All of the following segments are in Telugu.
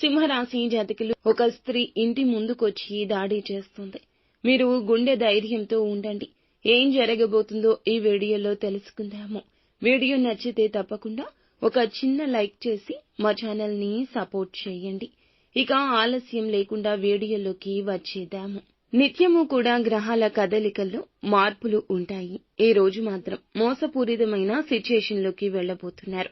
సింహరాశి జాతకులు ఒక స్త్రీ ఇంటి ముందుకొచ్చి దాడి చేస్తుంది. మీరు గుండె ధైర్యంతో ఉండండి. ఏం జరగబోతుందో ఈ వీడియోలో తెలుసుకుందాము. వీడియో నచ్చితే తప్పకుండా ఒక చిన్న లైక్ చేసి మా ఛానల్ని సపోర్ట్ చేయండి. ఇక ఆలస్యం లేకుండా వీడియోలోకి వచ్చేద్దాము. నిత్యము కూడా గ్రహాల కదలికల్లో మార్పులు ఉంటాయి. ఈ రోజు మాత్రం మోసపూరితమైన సిచ్యుయేషన్లోకి వెళ్ళబోతున్నారు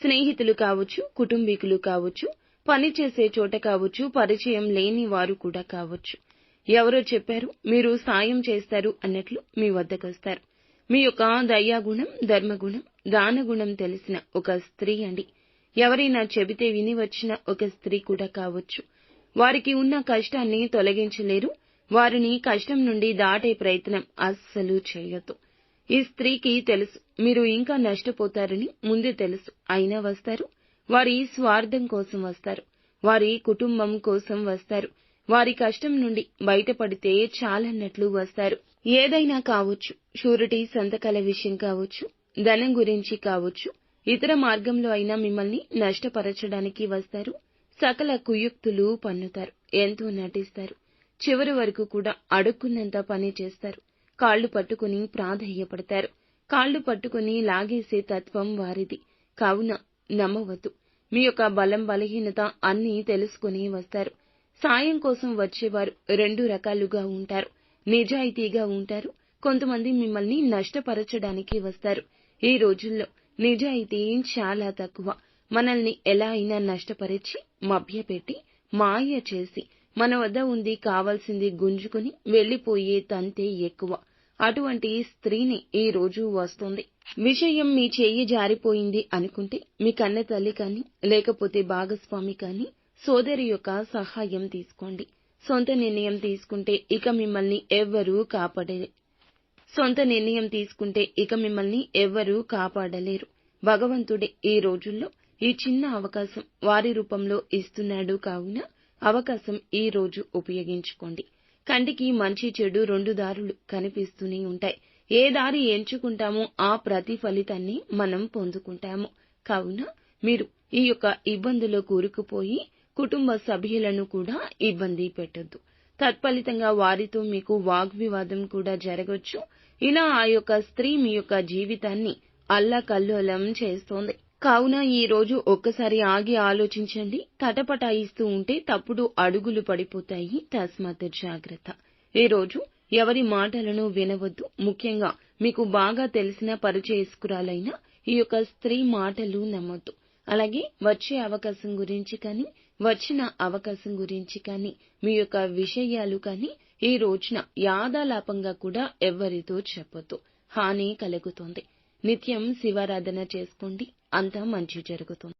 స్నేహితులు కావచ్చు కుటుంబీకులు కావచ్చు పనిచేసే చోట కావచ్చు పరిచయం లేని వారు కూడా కావచ్చు. ఎవరో చెప్పారు మీరు సాయం చేస్తారు అన్నట్లు మీ వద్దకొస్తారు మీ యొక్క దయాగుణం ధర్మగుణం దానగుణం తెలిసిన ఒక స్త్రీ అండి. ఎవరైనా చెబితే విని వచ్చిన ఒక స్త్రీ కూడా కావచ్చు. వారికి ఉన్న కష్టాన్ని తొలగించలేరు. వారిని కష్టం నుండి దాటే ప్రయత్నం అస్సలు చేయొద్దు. ఈ స్త్రీకి తెలుసు మీరు ఇంకా నష్టపోతారని ముందే తెలుసు. అయినా వస్తారు వారి స్వార్థం కోసం వస్తారు. వారి కుటుంబం కోసం వస్తారు. వారి కష్టం నుండి బయటపడితే చాలన్నట్లు వస్తారు. ఏదైనా కావచ్చు షూరిటీ సంతకాల విషయం కావచ్చు ధనం గురించి కావచ్చు ఇతర మార్గంలో అయినా మిమ్మల్ని నష్టపరచడానికి వస్తారు. సకల కుయుక్తులు పన్నుతారు ఎంతో నటిస్తారు. చివరి వరకు కూడా అడుక్కున్నంత పని చేస్తారు. కాళ్ళు పట్టుకుని ప్రాధేయపడతారు కాళ్ళు పట్టుకుని లాగేసే తత్వం వారిది. కావున నమ్మవద్దు. మీ యొక్క బలం బలహీనత అన్నీ తెలుసుకుని వస్తారు. సాయం కోసం వచ్చేవారు రెండు రకాలుగా ఉంటారు. నిజాయితీగా ఉంటారు. కొంతమంది మిమ్మల్ని నష్టపరచడానికి వస్తారు. ఈ రోజుల్లో నిజాయితీ చాలా తక్కువ. మనల్ని ఎలా అయినా నష్టపరిచి మభ్యపెట్టి మాయ చేసి మన వద్ద ఉంది కావాల్సింది గుంజుకుని వెళ్ళిపోయే తంతే ఎక్కువ. అటువంటి స్త్రీని ఈ రోజు వస్తుంది. విషయం మీ చెయ్యి జారిపోయింది అనుకుంటే మీ కన్న తల్లి కాని లేకపోతే భాగస్వామి కాని సోదరి యొక్క సహాయం తీసుకోండి. సొంత నిర్ణయం తీసుకుంటే ఇక మిమ్మల్ని ఎవ్వరూ కాపాడలే సొంత నిర్ణయం తీసుకుంటే ఇక మిమ్మల్ని ఎవ్వరూ కాపాడలేరు. భగవంతుడే ఈ రోజుల్లో ఈ చిన్న అవకాశం వారి రూపంలో ఇస్తున్నాడు కావున అవకాశం ఈ రోజు ఉపయోగించుకోండి. కంటికి మంచి చెడు రెండు దారులు కనిపిస్తూనే ఉంటాయి. ఏ దారి ఎంచుకుంటామో ఆ ప్రతిఫలితాన్ని మనం పొందుకుంటాము. కావున మీరు ఈ యొక్క ఇబ్బందులో కూరుకుపోయి కుటుంబ సభ్యులను కూడా ఇబ్బంది పెట్టొద్దు. తత్ఫలితంగా వారితో మీకు వాగ్వివాదం కూడా జరగొచ్చు. ఇలా ఆ యొక్క స్త్రీ మీ యొక్క జీవితాన్ని అల్లకల్లోలం చేస్తోంది. కావున ఈ రోజు ఒక్కసారి ఆగి ఆలోచించండి. తటపటాయిస్తూ ఉంటే తప్పుడు అడుగులు పడిపోతాయి. తస్మాత్ జాగ్రత్త. ఈ రోజు ఎవరి మాటలను వినవద్దు. ముఖ్యంగా మీకు బాగా తెలిసిన పరిచయస్కురాలైన ఈ యొక్క స్త్రీ మాటలు నమ్మొద్దు. అలాగే వచ్చే అవకాశం గురించి కానీ వచ్చిన అవకాశం గురించి కానీ మీ యొక్క విషయాలు కానీ ఈ రోజున యాదాలాపంగా కూడా ఎవ్వరితో చెప్పొద్దు. హాని కలుగుతుంది. నిత్యం శివారాధన చేసుకోండి. అంతా మంచి జరుగుతుంది.